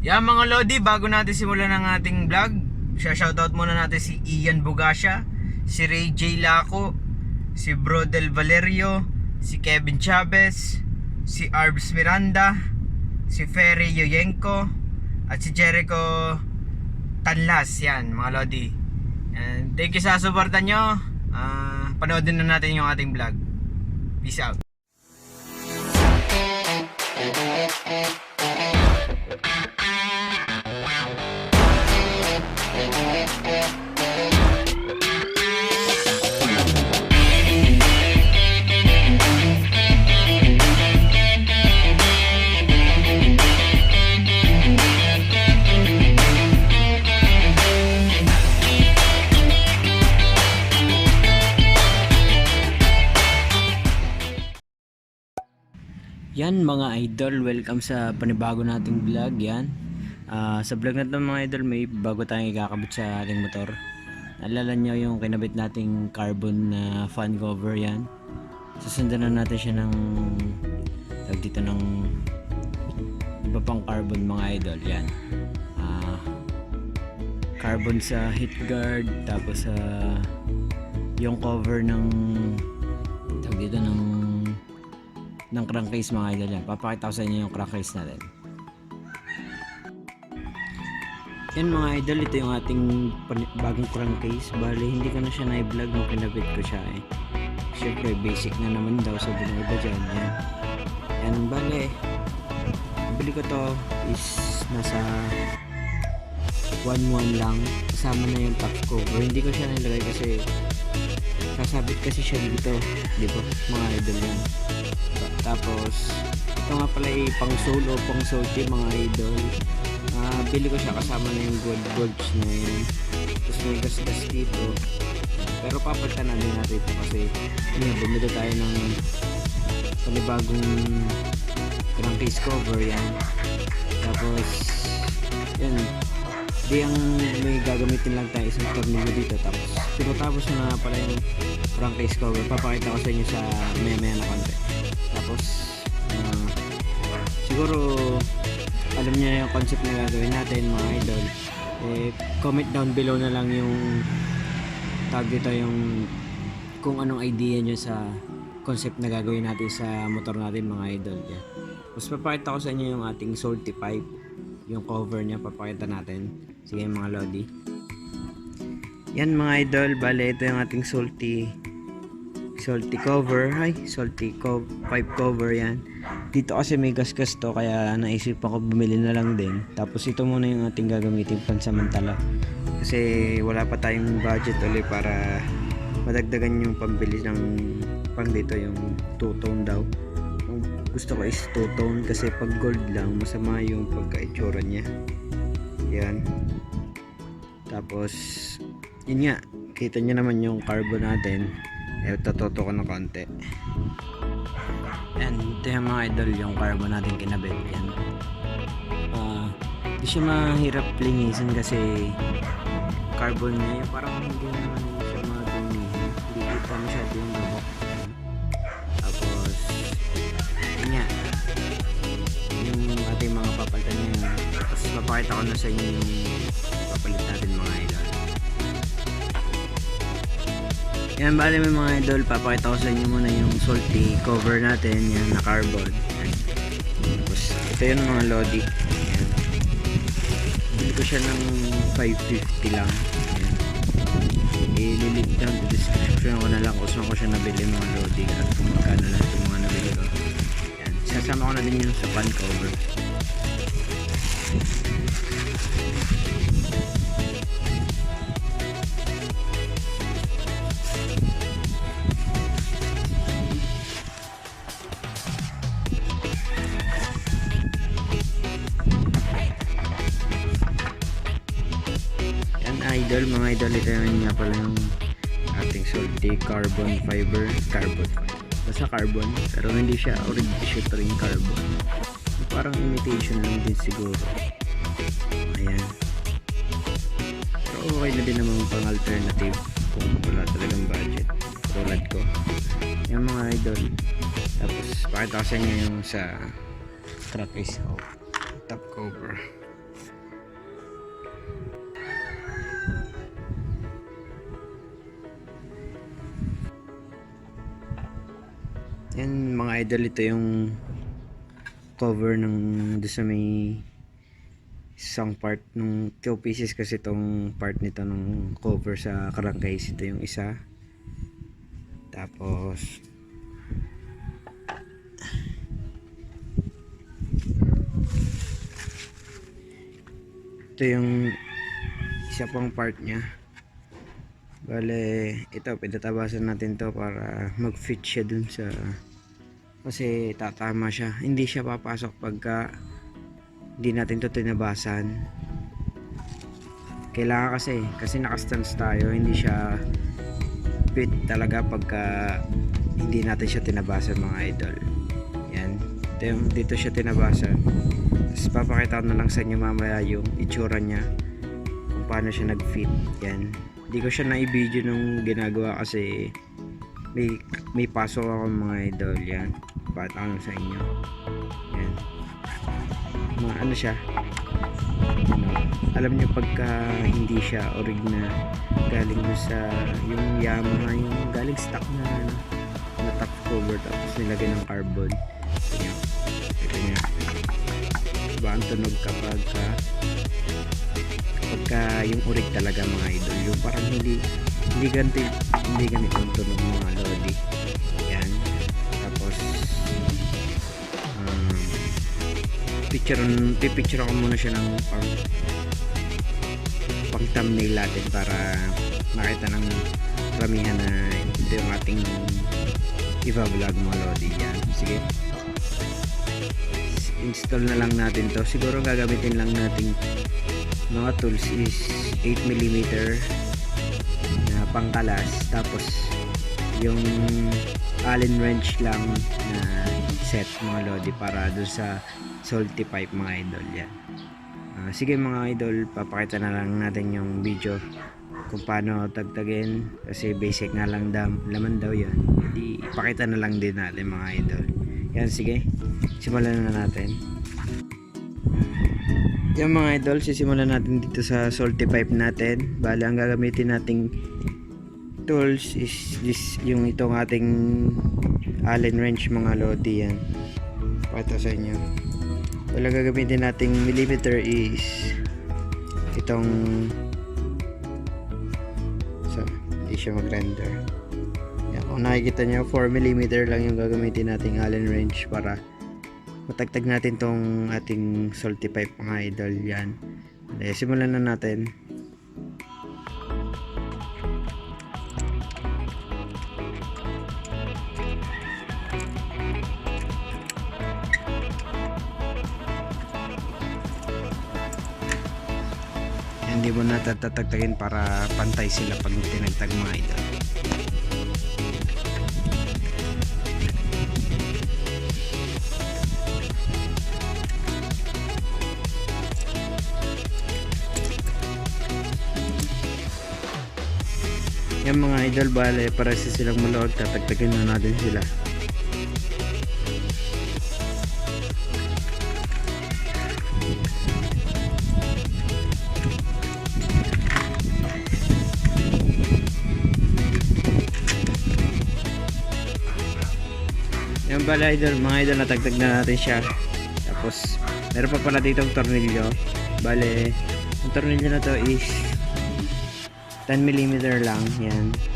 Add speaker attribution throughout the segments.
Speaker 1: Yan mga Lodi, bago natin simulan ang ating vlog, shoutout muna natin si Ian Bugasha, si Ray J. Laco, si Brodel Valerio, si Kevin Chavez, si Arbs Miranda, si Ferry Yoyenko, at si Jericho Tanlas. Yan mga Lodi. And thank you sa suporta nyo. Ah, panoodin na natin yung ating vlog. Peace out. Yan mga idol, welcome sa panibago nating vlog yan. Ah, sa vlog na to mga idol, may bago tayong ikakabit sa ating motor. Naalala nyo yung kinabit nating carbon na fan cover yan. Susundan na natin siya ng tawag dito ng iba pang carbon mga idol yan. Ah, carbon sa heat guard, tapos sa yung cover ng tawag dito ng ng crankcase mga idol yan. Papakita ko sa inyo yung crankcase natin. Yan mga idol, ito yung ating bagong crankcase. Bale, hindi ko na siya na-vlog nung kinabit ko siya eh. Siyempre, basic na naman daw sabi ng iba dyan. Yan. Yan, bale, bili ko to is nasa 1-1 lang. Kasama na yung top cover. Hindi ko siya nilagay kasi sasabit kasi siya dito. Di ba? Mga idol yan. Tapos, ito nga pala ay pang solo, pang solti mga idol. Ah, bili ko siya kasama na yung gold bulbs na yun. Tapos may gas-gas dito. Pero papalitan na din natin ito kasi yun, bumili tayo ng panibagong crankcase cover yan. Tapos, yun, di ang may gagamitin lang tayo isang tornilyo dito. Tapos, tinatapos na pala yung crankcase cover. Papakita ko sa inyo sa maya-maya na konti. Tapos, ah, siguro, alam niyo na yung concept na gagawin natin mga idol. Eh, comment down below na lang yung tag dito yung kung anong idea nyo sa concept na gagawin natin sa motor natin mga idol. Yan. Tapos papakita ko sa inyo yung ating salty pipe. Yung cover niya, papakita natin. Sige mga lodi. Yan mga idol, bale ito yung ating salty salty cover. Hi, salty co- pipe cover yan. Dito kasi may gasgas to kaya naisip ako bumili na lang din. Tapos ito muna yung ating gagamitin pansamantala. Kasi wala pa tayong budget ulit para madagdagan yung pambili ng pang dito yung two-tone daw. Ang gusto ko is two-tone kasi pag gold lang masama yung pagka-itsura niya. Yan. Tapos yun nga, kita nyo naman yung carbon natin. Eh, tatoto ko ng konti. Yan, ito yung mga idol yung carbon natin kinabit. Yan. Ah, di siya mahirap linisin kasi carbon niya yung parang hindi naman siya madumihin. Hindi kita masyado yung gabok. Tapos, yun nga. Yung ating mga papalitan niya. Tapos papakita ko na sa inyo yung Yan, bali may mga idol, papakita ko sa inyo muna yung salty cover natin, yan, na carbon. Yan. Tapos, ito yung mga lodi. Bili ko siya ng 550 lang. Yan. I-link down sa description ko na lang kung saan ko siya nabili mga lodi at kung magkano lang itong mga nabili ko. Yan. Sasama ko na din yung sa pan cover. Idol, mga idol, ito yun nga pala yung ating salty carbon fiber, carbon basta carbon, pero hindi siya original pa rin carbon. Parang imitation lang din siguro. Ayan. Pero okay na din naman pang alternative kung wala talagang budget tulad ko. Yung mga idol tapos pakita ko sa inyo yung sa track is top cover idol ito yung cover ng doon sa may isang part nung two pieces kasi itong part nito nung cover sa crankcase ito yung isa. Tapos ito yung isa pang part niya bale ito pinatabasan natin to para mag fit siya dun sa kasi tatama siya. Hindi siya papasok pagka hindi natin to tinabasan. Kailangan kasi kasi nakastance tayo hindi siya fit talaga pagka hindi natin siya tinabasan mga idol. Yan. Ito yung, dito siya tinabasan. Tapos papakita ko na lang sa inyo mamaya yung itsura niya kung paano siya nag fit yan hindi ko siya na-video nung ginagawa kasi may, may pasok ako mga idol yan. Ko lang sa inyo. Yan. Mga ano siya? Ano, alam niyo pagka hindi siya orig na galing sa yung Yamaha yung galing stock na ano, na top cover tapos nilagay ng carbon yan. Ito niya. Diba? Ang tunog kapag ka pagka yung urig talaga mga idol. Yung parang hindi hindi ganito hindi ganito ang tunog mga lodi yan. Tapos um, picture pipicture ko muna siya ng pang pang thumbnail natin para makita ng ramihan na ito yung ating i-vlog mga lodi yan. Sige. Install na lang natin to. Siguro gagamitin lang natin mga tools is 8mm na pangkalas. Tapos yung allen wrench lang na set mga lodi para doon sa salty pipe mga idol yan. Ah, sige mga idol papakita na lang natin yung video kung paano tagtagin. Kasi basic nga lang dam, laman daw yan. Hindi ipakita na lang din natin mga idol. Yan sige. Simulan na natin yan mga idol sisimulan natin dito sa salty pipe natin. Bali ang gagamitin nating tools is this yung itong ating allen wrench mga lodi yan. Pakita sa inyo. Wala gagamitin nating millimeter is itong so, hindi siya mag-render. Yan, kung nakikita nyo 4mm lang yung gagamitin nating allen wrench para matagtag natin tong ating salty pipe mga idol yan. Eh, simulan na natin. Hindi mo natatatagtagin para pantay sila pag tinagtag mga idol idol bale para sa silang maluwag tatagtagin na natin sila. Yan pala idol, mga idol natagtag na natin siya. Tapos meron pa pala ditong tornilyo. Bale, ang tornilyo na to is 10mm lang yan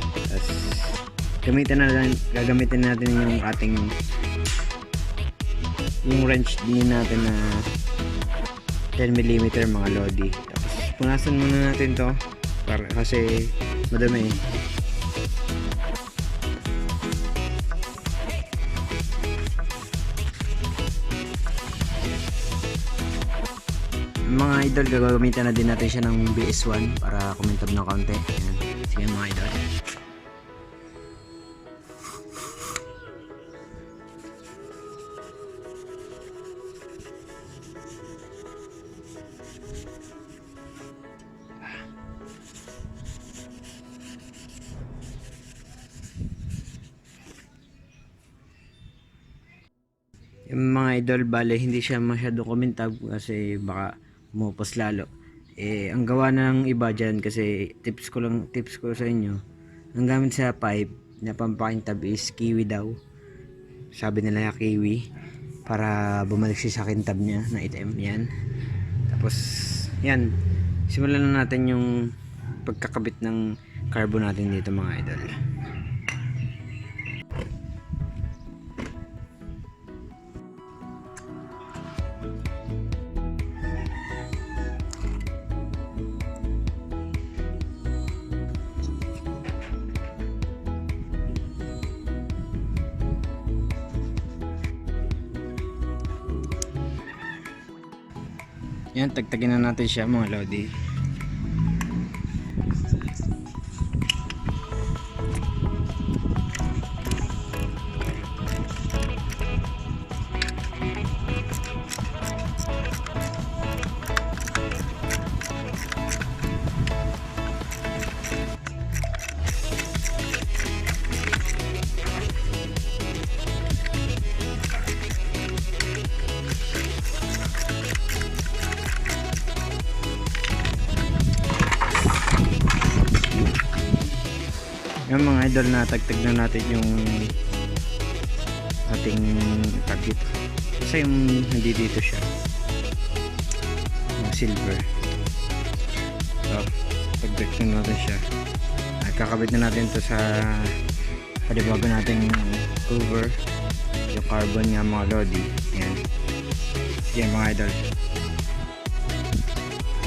Speaker 1: gamitin na lang gagamitin natin yung ating yung wrench din natin na 10mm mga lodi tapos punasan muna natin to para, kasi madami eh. mga idol gagamitin na din natin siya ng BS1 para kumintab ng kaunti Ayan. sige mga idol yung mga idol bale hindi siya masyado kumintab kasi baka umupos lalo. Eh ang gawa na ng iba dyan kasi tips ko lang tips ko sa inyo. Ang gamit sa pipe na pampakintab is kiwi daw. Sabi nila kiwi para bumalik siya sa kintab niya na item yan. Tapos yan. Simulan na natin yung pagkakabit ng carbon natin dito mga idol yan tagtagin na natin siya mga lodi Yung mga idol na tagtag na natin yung ating dito. Kasi yung hindi dito siya. Yung silver. So, tagtag na natin siya. At kakabit na natin to sa palibago nating cover. Yung carbon nga mga lodi. Yan. Yan mga idol.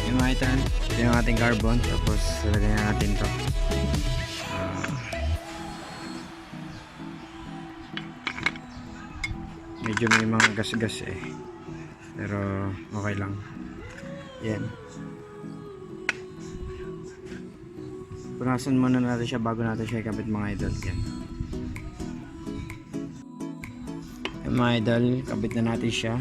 Speaker 1: Yung mga idol. Yung ating carbon. Tapos lalagyan na natin to. Medyo may mga gas-gas eh. Pero okay lang. Yan. Punasan muna natin siya bago natin siya ikabit mga idol. Yan. Yan mga idol kabit na natin siya.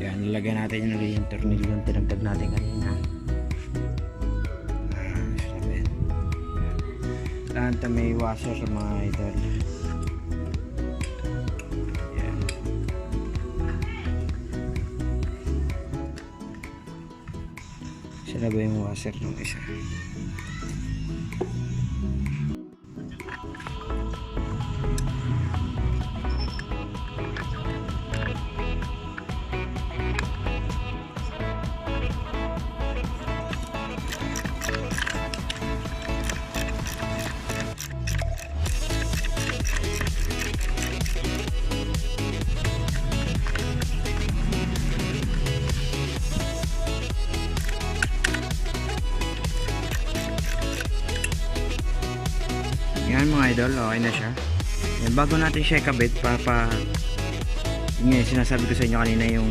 Speaker 1: Yan nilagay natin yung yung tornilyo yung tinagdag natin kanina Kailangan may washer mga idol. Yan. Sila ba yung washer ng isa? Mga idol, okay na siya. Yan, bago natin siya ikabit, papa yun nga, sinasabi ko sa inyo kanina yung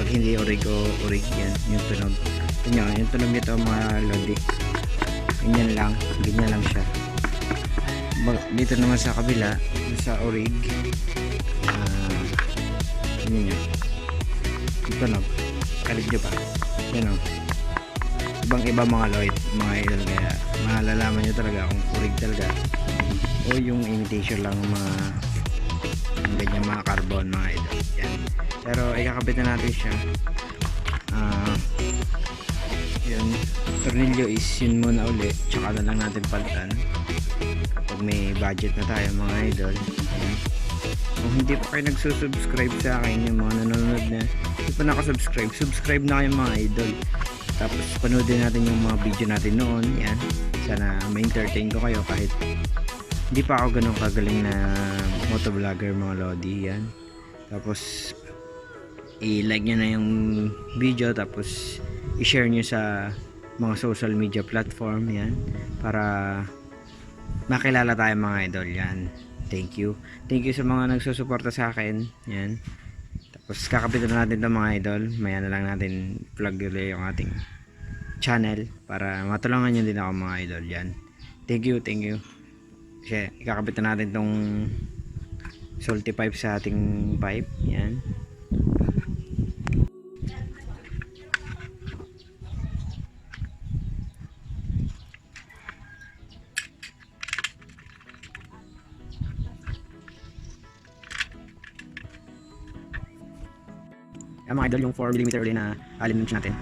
Speaker 1: pag hindi orig o orig yan, yung tunog. Yun nga, yung tunog nito mga lodi. Ganyan lang, ganyan lang siya. Dito naman sa kabila, sa orig, ah, yun nga. Yung tunog, kalig nyo pa. Yan o. Ibang iba mga Lloyd, mga idol kaya malalaman nyo talaga kung orig talaga o yung imitation lang ng mga yung ganyan mga carbon mga idol. Yan. pero ikakabit na natin siya. Ah yun. Tornilyo is yun muna uli. Tsaka na lang natin palitan. Kapag may budget na tayo mga idol. Yan. kung hindi pa kayo nagsusubscribe sa akin yung mga nanonood na hindi pa nakasubscribe subscribe na kayo mga idol. Tapos panoodin natin yung mga video natin noon. Yan. Sana ma-entertain ko kayo kahit hindi pa ako ganun kagaling na motovlogger mga lodi yan. Tapos i-like nyo na yung video tapos i-share nyo sa mga social media platform yan para makilala tayo mga idol yan. Thank you. Thank you sa mga nagsusuporta sa akin yan. Tapos kakapitan na natin ito mga idol. Maya na lang natin plug ulit yung ating channel para matulungan nyo din ako mga idol yan. Thank you thank you kasi ikakabit na natin tong salty pipe sa ating pipe yan Yan mga idol, yung 4mm ulit na wrench natin.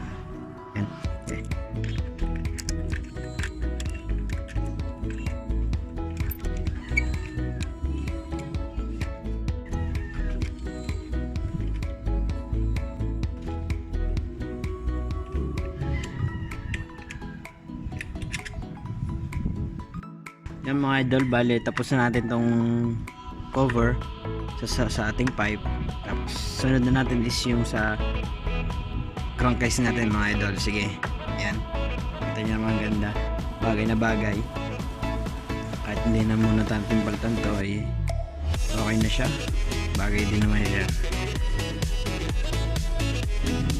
Speaker 1: Yan mga idol, bale tapos na natin tong cover sa, sa, sa ating pipe. Tapos sunod na natin is yung sa crankcase natin mga idol. Sige, yan. Ito niya naman ganda. Bagay na bagay. Kahit hindi na muna natin baltan to ay okay na siya. Bagay din naman siya.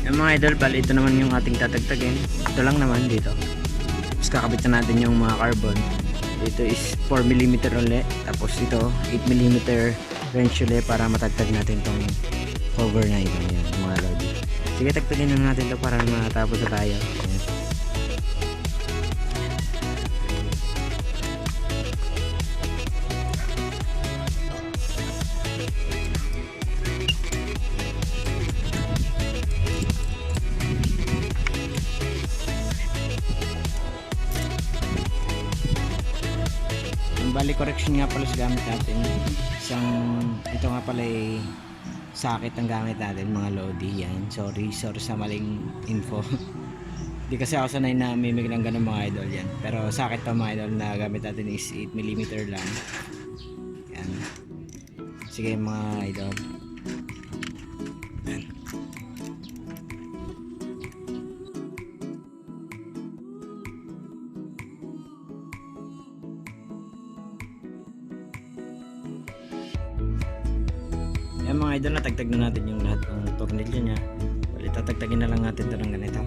Speaker 1: Yung mga idol, bali ito naman yung ating tatagtagin. Ito lang naman dito. Tapos kakabit na natin yung mga carbon. Ito is 4mm ulit. Tapos ito 8mm wrench ulit para matagtag natin tong cover na ito. Yan, mga lodi. Sige, tagtagin na natin to para matapos na tayo. Correction nga pala sa gamit natin. Isang, ito nga pala ay sakit ang gamit natin mga Lodi. Yan. Sorry, sorry sa maling info. Hindi kasi ako sanay na mimig ng ganun mga idol yan. Pero sakit pa mga idol na gamit natin is 8mm lang. Yan. Sige mga idol. Mga idol, natagtag na natin yung lahat ng tornilyo niya. Bali, tatagtagin na lang natin ito ng ganito.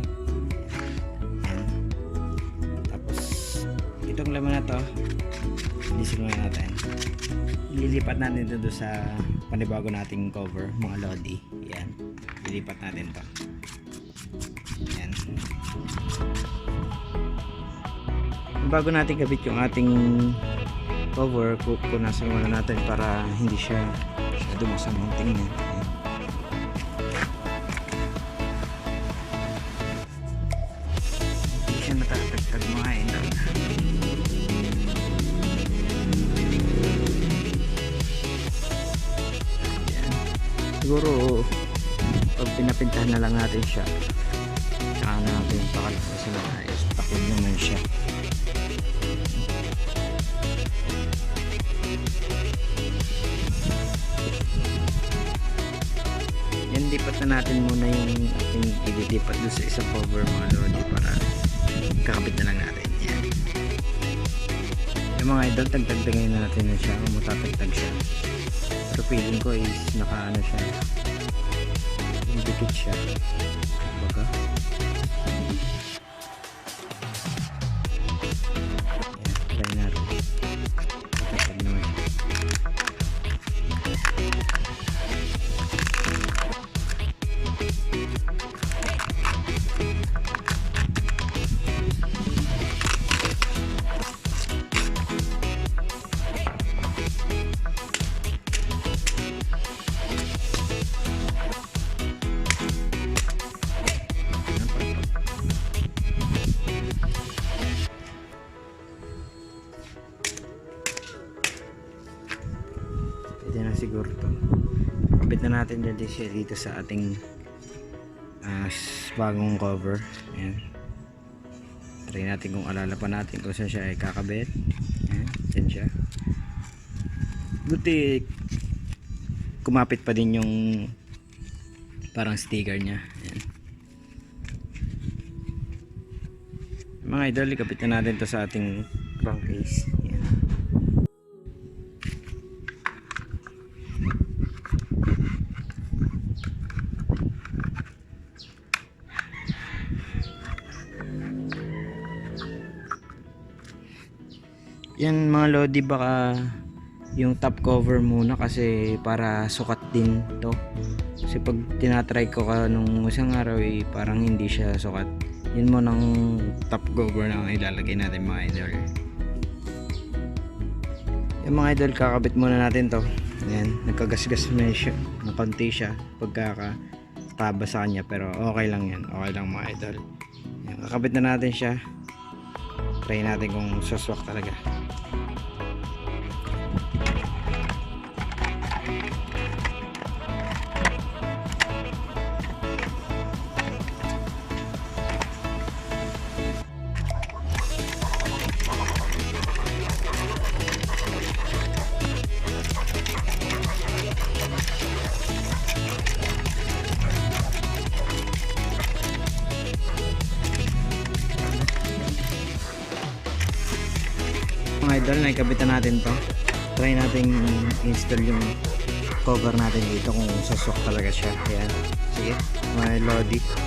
Speaker 1: Yan. Tapos, itong laman na to, linisin muna natin. Ililipat natin ito sa panibago nating cover, mga lodi. Yan. Lilipat natin to. Yan. Bago natin kabit yung ating cover, pupunasan muna natin para hindi siya masyado masamang tingnan. Ayan. Hindi siya natatagtag mga idol. Ayan. Siguro, pag pinapintahan na lang natin siya, tsaka natin pakalpasan na ayos. Takod naman siya. Yan, lipat na natin muna yung ating ililipat doon sa isang cover mga lodi para kakabit na lang natin. Yan. Yung mga idol, tagtagtagin na natin na siya, mutatagtag siya. Pero feeling ko is naka ano siya, dikit siya. Natin din siya dito sa ating s- bagong cover. Ayan. Try natin kung alala pa natin kung saan siya ay kakabit. Ayan. Dyan siya. Buti kumapit pa din yung parang sticker niya. Ayan. Mga idol, ikapit na natin to sa ating crankcase. Mga lodi baka yung top cover muna kasi para sukat din to. Kasi pag tinatry ko ka nung isang araw eh, parang hindi siya sukat. Yun mo ng top cover na ilalagay natin mga idol. Yung mga idol kakabit muna natin to. Ayan, nagkagasgas na siya. Ng konti siya pagkaka taba sa kanya pero okay lang yan. Okay lang mga idol. Ayan, kakabit na natin siya. Try natin kung suswak talaga. Idol, naikabitan natin to. Try natin install yung cover natin dito kung sasok talaga siya. Ayan. Sige, mga Lodi.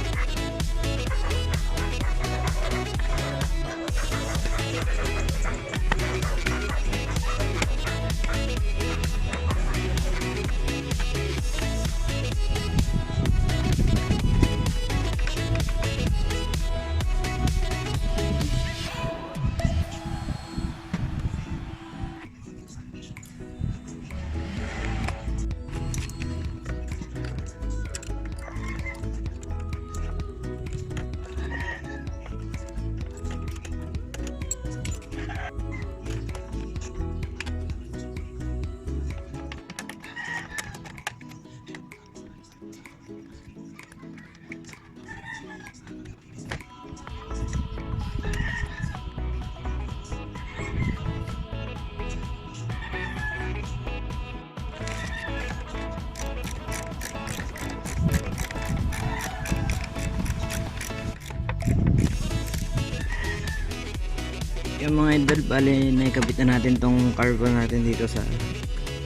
Speaker 1: Yung mga idol, bali naikabit na natin tong carbon natin dito sa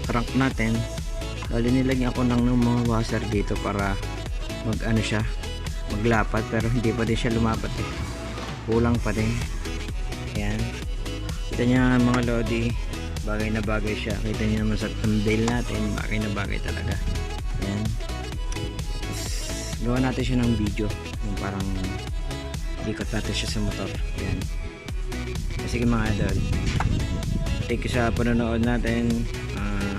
Speaker 1: crank natin. Bali nilagyan ko ng mga washer dito para mag ano siya, maglapat pero hindi pa din siya lumapat eh. Kulang pa din. Ayan. Kita niya mga lodi, bagay na bagay siya. Kita niyo naman sa thumbnail natin, bagay na bagay talaga. Ayan. Tapos, gawa natin siya ng video. Yung parang ikot natin siya sa motor. Ayan. Sige mga idol. Thank you sa panonood natin. Ah,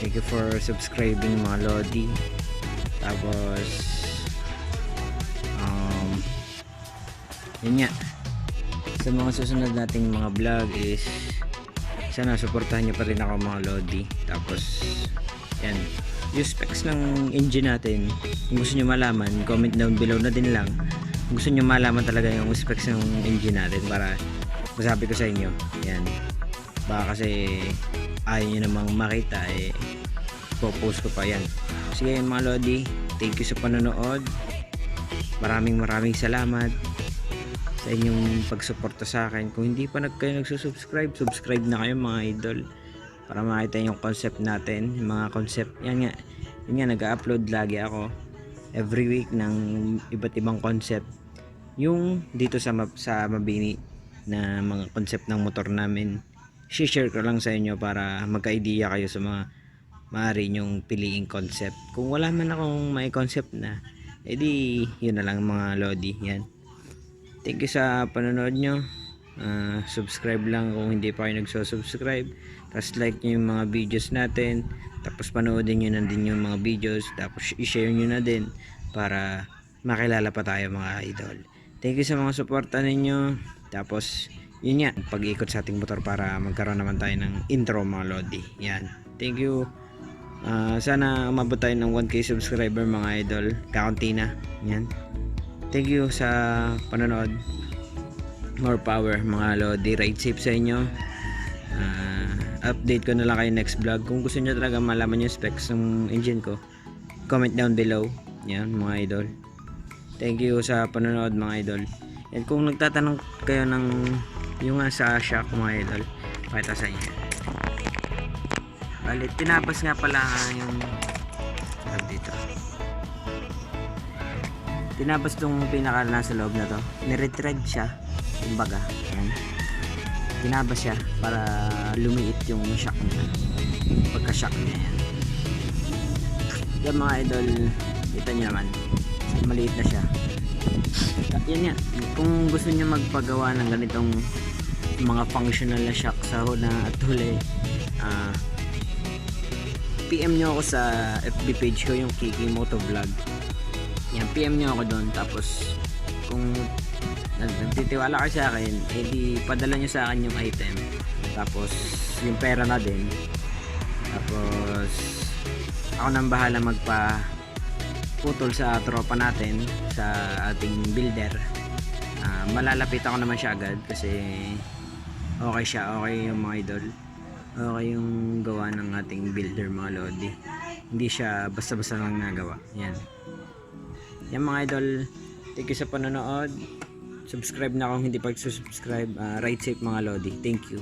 Speaker 1: thank you for subscribing mga Lodi. Tapos um yun nga. Sa mga susunod nating mga vlog is sana suportahan nyo pa rin ako mga Lodi. Tapos yan. Yung specs ng engine natin, kung gusto nyo malaman, comment down below na din lang gusto nyo malaman talaga yung specs ng engine natin para masabi ko sa inyo. Yan. Baka kasi ayaw nyo namang makita eh popost ko pa yan. Sige mga lodi. Thank you sa panonood. Maraming maraming salamat sa inyong pagsuporta sa akin. Kung hindi pa kayo nagsusubscribe subscribe na kayo mga idol para makita yung concept natin yung mga concept. Yan nga yun nga nag-upload lagi ako every week ng iba't ibang concept yung dito sa sa Mabini na mga concept ng motor namin share ko lang sa inyo para magka-idea kayo sa mga maaari nyong piliing concept. Kung wala man akong may concept na edi yun na lang mga lodi yan. Thank you sa panonood nyo. Ah, subscribe lang kung hindi pa kayo nagsusubscribe tapos like nyo yung mga videos natin. Tapos panoodin nyo na din yung mga videos. Tapos i-share nyo na din para makilala pa tayo mga idol thank you sa mga suporta ninyo. Tapos yun nga pag-ikot sa ating motor para magkaroon naman tayo ng intro mga lodi. Yan. Thank you. Ah, sana umabot tayo ng 1k subscriber mga idol. Kaunti na. Yan. Thank you sa panonood. More power mga lodi. Ride safe sa inyo. Ah, update ko na lang kayo next vlog. Kung gusto nyo talaga malaman yung specs ng engine ko comment down below. Yan mga idol thank you sa panonood mga idol. And kung nagtatanong kayo ng yung nga sa shock mga idol pakita sa inyo. Bali tinabas nga pala yung tawag dito. Tinabas tong pinaka nasa loob na to. Niretread siya kumbaga. Ayan. Tinabas siya para lumiit yung shock niya. Pagka shock niya. Yan mga idol kita nyo naman maliit na siya. Yan nga kung gusto niyo magpagawa ng ganitong mga functional na shock sa at huli ah PM nyo ako sa FB page ko yung Kiki Moto Vlog. Yan PM nyo ako doon. Tapos kung nag- nagtitiwala kayo sa akin edi padala nyo sa akin yung item. Tapos yung pera na din. Tapos ako nang bahala magpa putol sa tropa natin sa ating builder. Ah, malalapit ako naman siya agad kasi okay siya okay yung mga idol. Okay yung gawa ng ating builder mga lodi. Hindi siya basta basta lang nagawa. Yan. Yan mga idol. Thank you sa panonood. Subscribe na kung hindi pa subscribe. ride safe mga Lodi. Thank you.